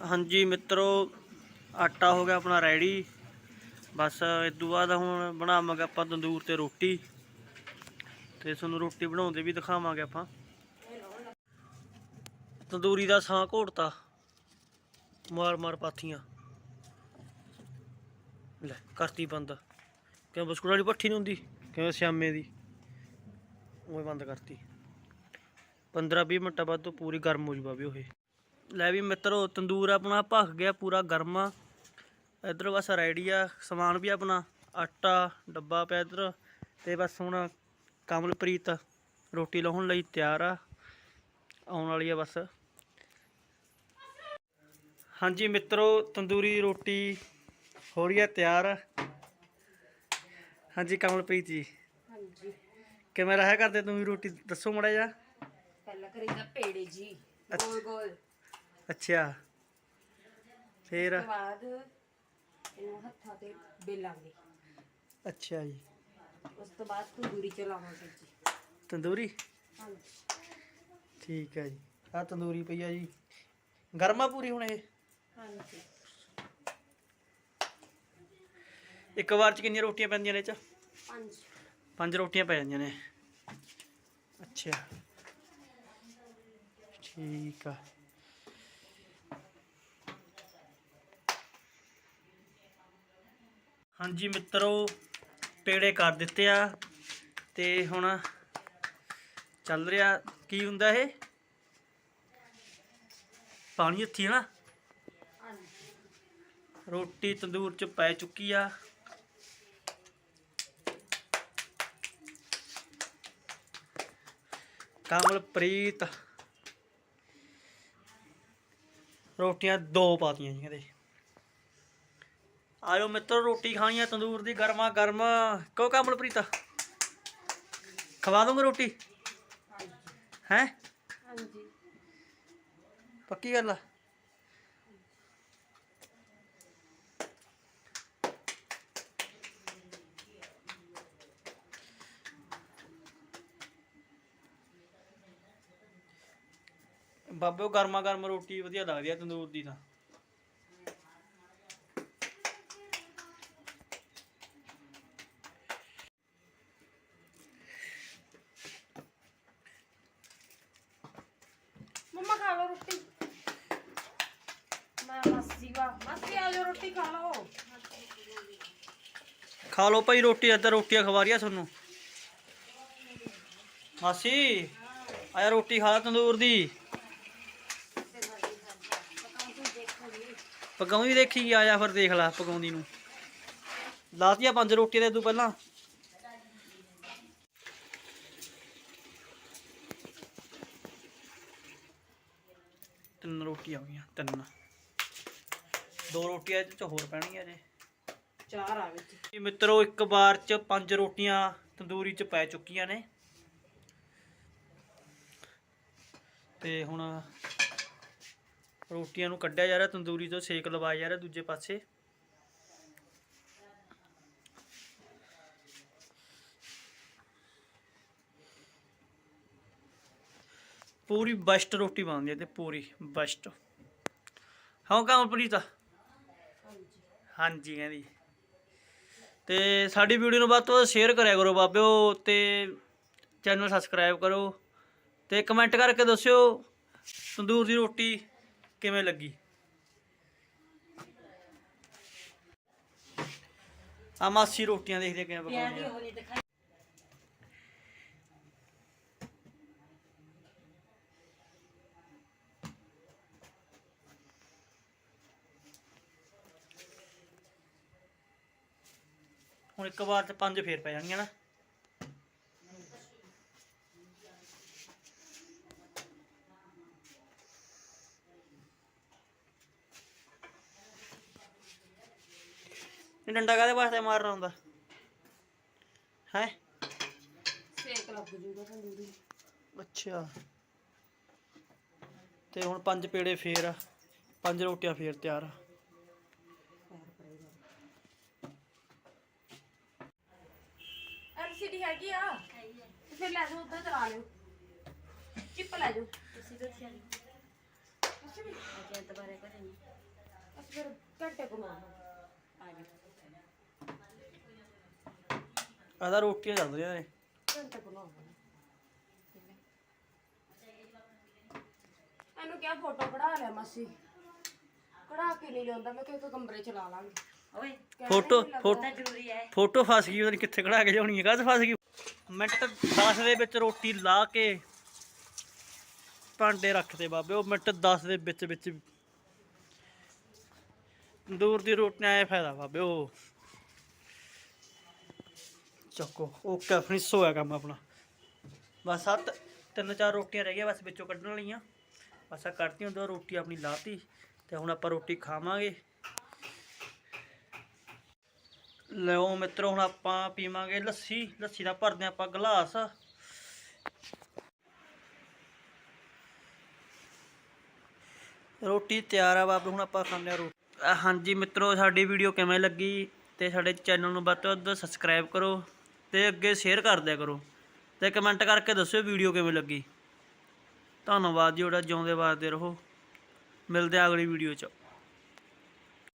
ਹਾਂਜੀ ਮਿੱਤਰੋ, ਆਟਾ ਹੋ ਗਿਆ ਆਪਣਾ ਰੈਡੀ ਬਸ ਇਸ ਤੋਂ ਬਾਅਦ ਹੁਣ ਬਣਾਵਾਂਗੇ ਆਪਾਂ ਤੰਦੂਰ ਤੇ ਰੋਟੀ। ਤੇ ਤੁਹਾਨੂੰ ਰੋਟੀ ਬਣਾਉਂਦੇ ਵੀ ਦਿਖਾਵਾਂਗੇ ਆਪਾਂ। ਤੰਦੂਰੀ ਦਾ ਸਾਹ ਘੋਟਤਾ। ਮਾਰ ਮਾਰ ਪਾਥੀਆਂ। ਲੈ, ਕਰਤੀ ਬੰਦ। ਕਿਉਂ ਬਿਸਕੁਟ ਵਾਲੀ ਭੱਠੀ ਨਹੀਂ ਹੁੰਦੀ? ਕਿਉਂ ਸਿਆਮੇ ਦੀ? ਉਹ ਬੰਦ ਕਰਤੀ। 15 20 ਮਿੰਟਾਂ ਬਾਅਦ ਤੋਂ ਪੂਰੀ ਗਰਮ ਹੋ ਜੂਗਾ ਵੀ ਉਹ ਲੈ ਵੀ ਮਿੱਤਰੋ ਤੰਦੂਰ ਆਪਣਾ ਭਖ ਗਿਆ ਪੂਰਾ ਗਰਮਾ ਇਧਰ ਬਸ ਰੈਡੀ ਆ ਸਮਾਨ ਵੀ ਆਪਣਾ ਆਟਾ ਡੱਬਾ ਪਿਆ ਇਧਰ। ਤੇ ਬਸ ਹੁਣ ਕਮਲਪ੍ਰੀਤ ਰੋਟੀ ਲਾਉਣ ਲਈ ਤਿਆਰ ਆ। ਆਉਣ ਵਾਲੀ ਆ ਬਸ। ਹਾਂਜੀ ਮਿੱਤਰੋ ਤੰਦੂਰੀ ਰੋਟੀ ਹੋ ਰਹੀ ਹੈ ਤਿਆਰ। ਹਾਂਜੀ ਕਮਲਪ੍ਰੀਤ ਜੀ। ਹਾਂਜੀ। ਕਿਵੇਂ ਰਹਾ ਕਰਦੇ ਤੁਸੀਂ ਰੋਟੀ ਦੱਸੋ ਮੜਾ ਜਾ ਪਹਿਲਾਂ ਕਰੀਦਾ ਪੇੜੇ ਜੀ ਗੋਲ ਗੋਲ ਅੱਛਾ। ਫੇਰ? ਤੋਂ ਬਾਅਦ ਇਹਨੂੰ ਹੱਥਾਂ ਤੇ ਬੇਲਾਂਗੇ। ਅੱਛਾ ਜੀ। ਉਸ ਤੋਂ ਬਾਅਦ ਤੰਦੂਰੀ ਚ ਲਾਵਾਂਗੇ ਜੀ। ਤੰਦੂਰੀ? ਹਾਂਜੀ। ਠੀਕ ਹੈ ਜੀ। ਆ ਤੰਦੂਰੀ ਪਈ ਆ ਜੀ। ਗਰਮਾ ਪੂਰੀ ਹੁਣ ਇਹ? ਹਾਂਜੀ। ਇੱਕ ਵਾਰ ਚ ਕਿੰਨੀਆਂ ਰੋਟੀਆਂ ਪੈਂਦੀਆਂ ਨੇ ਇਹ ਚ? ਪੰਜ। ਪੰਜ ਰੋਟੀਆਂ ਪੈ ਜਾਂਦੀਆਂ ਨੇ। ਅੱਛਾ। ਠੀਕ ਆ। ਹਾਂਜੀ ਮਿੱਤਰੋ ਪੇੜੇ ਕਰ ਦਿੱਤੇ ਆ ਤੇ ਹੁਣ ਚੱਲ ਰਿਹਾ ਕੀ ਹੁੰਦਾ ਇਹ? ਪਾਣੀ ਹੱਥੀ ਹੈ ਨਾ? ਰੋਟੀ ਤੰਦੂਰ ਚ ਪੈ ਚੁੱਕੀ ਆ। ਕਮਲਪ੍ਰੀਤ। ਰੋਟੀਆਂ ਦੋ ਪਾਤੀਆਂ ਜੀ ਕਹਿੰਦੇ ਆਇਓ ਮਿੱਤਰ ਰੋਟੀ ਖਾਣੀ ਆ ਤੰਦੂਰ ਦੀ ਗਰਮਾ ਗਰਮ। ਕੋ ਕਮਲਪ੍ਰੀਤ ਖਵਾ ਦੂੰਗਾ ਰੋਟੀ? ਹੈ? ਹਾਂਜੀ। ਪੱਕੀ ਗੱਲ ਆ? ਬਾਬੇ ਗਰਮਾ ਗਰਮ ਰੋਟੀ ਵਧੀਆ ਲੱਗਦੀ ਆ ਤੰਦੂਰ ਦੀ ਤਾਂ। ਖਾ ਲਓ ਰੋਟੀ। ਮੈਂ ਮਾਸੀ ਵਾ ਮਾਸੀ, ਆ ਜਾਓ ਰੋਟੀ ਖਾ ਲਓ। ਖਾ ਲਓ ਭਾਈ ਰੋਟੀ ਇੱਧਰ ਰੋਟੀਆਂ ਖਵਾ ਰਹੀਆਂ ਤੁਹਾਨੂੰ। ਮਾਸੀ ਆਇਆ ਰੋਟੀ ਖਾ ਲਾ ਤੰਦੂਰ ਦੀ। ਪਕਾਉਂਦੀ ਦੇਖੀ ਆਇਆ ਫਿਰ ਦੇਖ ਲੈ ਪਕਾਉਂਦੀ ਨੂੰ। ਲਾਤੀਆਂ ਪੰਜ ਰੋਟੀਆਂ ਦੇ ਤੂੰ ਪਹਿਲਾਂ। ਤਿੰਨ ਰੋਟੀਆਂ ਹੋ ਗਈਆਂ ਤਿੰਨ। ਦੋ ਰੋਟੀਆਂ ਇਹ ਚ ਹੋਰ ਪੈਣਗੀਆਂ ਜੇ। ਚਾਰ ਆ ਵਿੱਚ ਜੀ ਮਿੱਤਰੋ ਇੱਕ ਵਾਰ ਚ ਪੰਜ ਰੋਟੀਆਂ ਤੰਦੂਰੀ ਚ ਪੈ ਚੁੱਕੀਆਂ ਨੇ। ਤੇ ਹੁਣ ਰੋਟੀਆਂ ਨੂੰ ਕੱਢਿਆ ਜਾ ਰਿਹਾ ਤੰਦੂਰੀ ਤੋਂ ਸੇਕ ਲਵਾਇਆ ਜਾ ਰਿਹਾ ਦੂਜੇ ਪਾਸੇ। ਪੂਰੀ ਬਸਟ ਰੋਟੀ ਬਣਦੀ ਹੈ ਤੇ ਪੂਰੀ ਬਸਟ। ਹਾਂ ਕਮਲਪ੍ਰੀਤ ਹਾਂਜੀ, ਕਹਿੰਦੀ। ਤੇ ਸਾਡੀ ਵੀਡੀਓ ਨੂੰ ਵੱਧ ਤੋਂ ਵੱਧ ਸ਼ੇਅਰ ਕਰਿਆ ਕਰੋ ਬਾਬਿਓ ਤੇ ਚੈਨਲ ਸਬਸਕ੍ਰਾਈਬ ਕਰੋ ਤੇ ਕਮੈਂਟ ਕਰਕੇ ਦੱਸਿਓ ਤੰਦੂਰ ਦੀ ਰੋਟੀ ਕਿਵੇਂ ਲੱਗੀ। ਆ ਮਾਸੀ ਰੋਟੀਆਂ ਦੇਖਦੇ ਕਿਵੇਂ ਪਕਾਉਂਦੇ ਆ। ਹੁਣ ਇੱਕ ਵਾਰ ਤੇ ਪੰਜ ਫੇਰ ਪੈ ਜਾਣਗੀਆਂ ਨਾ। ਇਹ ਡੰਡਾ ਕਾਹਦੇ ਵਾਸਤੇ ਮਾਰਨਾ ਹੁੰਦਾ? ਹੈ? ਸੇਕ ਲੱਗ ਜੂਗਾ ਤੰਦੂਰੀ ਅੱਛਾ। ਤੇ ਹੁਣ ਪੰਜ ਪੇੜੇ ਫੇਰ ਪੰਜ ਰੋਟੀਆਂ ਫੇਰ ਤਿਆਰ ਆ। ਐਲਸੀਡੀ ਹੈਗੀ ਆ? ਤੇ ਫਿਰ ਲੈ ਜਾਓ ਉੱਧਰ ਚਲਾ ਲਿਓ। ਚਿੱਪ ਲੈ ਜਾਓ। ਤੁਸੀਂ ਦੱਸਿਆ ਨਹੀਂ ਮੈਂ ਦੁਬਾਰੇ ਕਰਾਂਗੀ ਅਸੀਂ ਫਿਰ ਘੰਟੇ ਕੋ ਮਾਰਨਾ ਆ ਜਾ ਆਦਾ ਰੋਟੀਆਂ ਚੱਲਦੀਆਂ ਨੇ। ਘੰਟੇ ਕੋ ਮਾਰਨਾ ਇਹਨੂੰ ਕਿਹਾ ਫੋਟੋ ਕਢਾ ਲਿਆ ਮਾਸੀ। ਕਢਾ ਕੇ ਨਹੀਂ ਲਿਆਉਂਦਾ ਮੈਂ ਕਿਹਾ ਇੱਕ ਕਮਰੇ ਚ ਲਾ ਲਾਂਗੇ। ਓਏ ਫੋਟੋ ਫੋਟੋ ਜ਼ਰੂਰੀ ਹੈ। ਫੋਟੋ ਫਸ ਗਈ ਉਹਨੇ ਕਿੱਥੇ ਖੜਾ ਕੇ ਲਿਆਉਣੀ ਹੈ ਕਾਹਦੇ ਫਸ ਗਈ? ਮਿੰਟ 10 ਦੇ ਵਿੱਚ ਰੋਟੀ ਲਾ ਕੇ ਭਾਂਡੇ ਰੱਖਦੇ ਬਾਬੇ ਉਹ ਮਿੰਟ 10 ਦੇ ਵਿੱਚ ਵਿੱਚ ਦੂਰ ਦੀ ਰੋਟੀ ਆਏ ਫਾਇਦਾ ਬਾਬੇ ਉਹ। ਚੱਕੋ ਓਕੇ ਫਿਨਿਸ਼ ਹੋਇਆ ਕੰਮ ਆਪਣਾ। ਬਸ ਸੱਤ ਤਿੰਨ ਚਾਰ ਰੋਟੀਆਂ ਰਹਿ ਗਈਆਂ ਬਸ ਵਿੱਚੋਂ ਕੱਢਣ ਵਾਲੀਆਂ। ਬਸ ਆ ਕੱਢਤੀਆਂ ਦੋ ਰੋਟੀ ਆਪਣੀ ਲਾਤੀ ਤੇ ਹੁਣ ਆਪਾਂ ਰੋਟੀ ਖਾਵਾਂਗੇ। ਲਓ ਮਿੱਤਰੋ, ਹੁਣ ਆਪਾਂ ਪੀਵਾਂਗੇ ਲੱਸੀ। ਲੱਸੀ ਦਾ ਭਰਦੇ ਆਪਾਂ ਗਲਾਸ। ਰੋਟੀ ਤਿਆਰ ਆ ਬਾਬੇ, ਹੁਣ ਆਪਾਂ ਖਾਂਦੇ ਆ ਰੋਟੀ। ਹਾਂਜੀ ਮਿੱਤਰੋ, ਸਾਡੀ ਵੀਡੀਓ ਕਿਵੇਂ ਲੱਗੀ ਤੇ ਸਾਡੇ ਚੈਨਲ ਨੂੰ ਵੱਧ ਤੋਂ ਵੱਧ ਸਬਸਕ੍ਰਾਈਬ ਕਰੋ ਤੇ ਅੱਗੇ ਸ਼ੇਅਰ ਕਰ ਦਿਆ ਕਰੋ ਤੇ ਕਮੈਂਟ ਕਰਕੇ ਦੱਸਿਓ ਵੀਡੀਓ ਕਿਵੇਂ ਲੱਗੀ। ਧੰਨਵਾਦ ਜੀ ਉਹਦਾ ਜਿਉਂਦੇ ਵਾਸਤੇ ਰਹੋ। ਮਿਲਦੇ ਆ ਅਗਲੀ ਵੀਡੀਓ 'ਚ।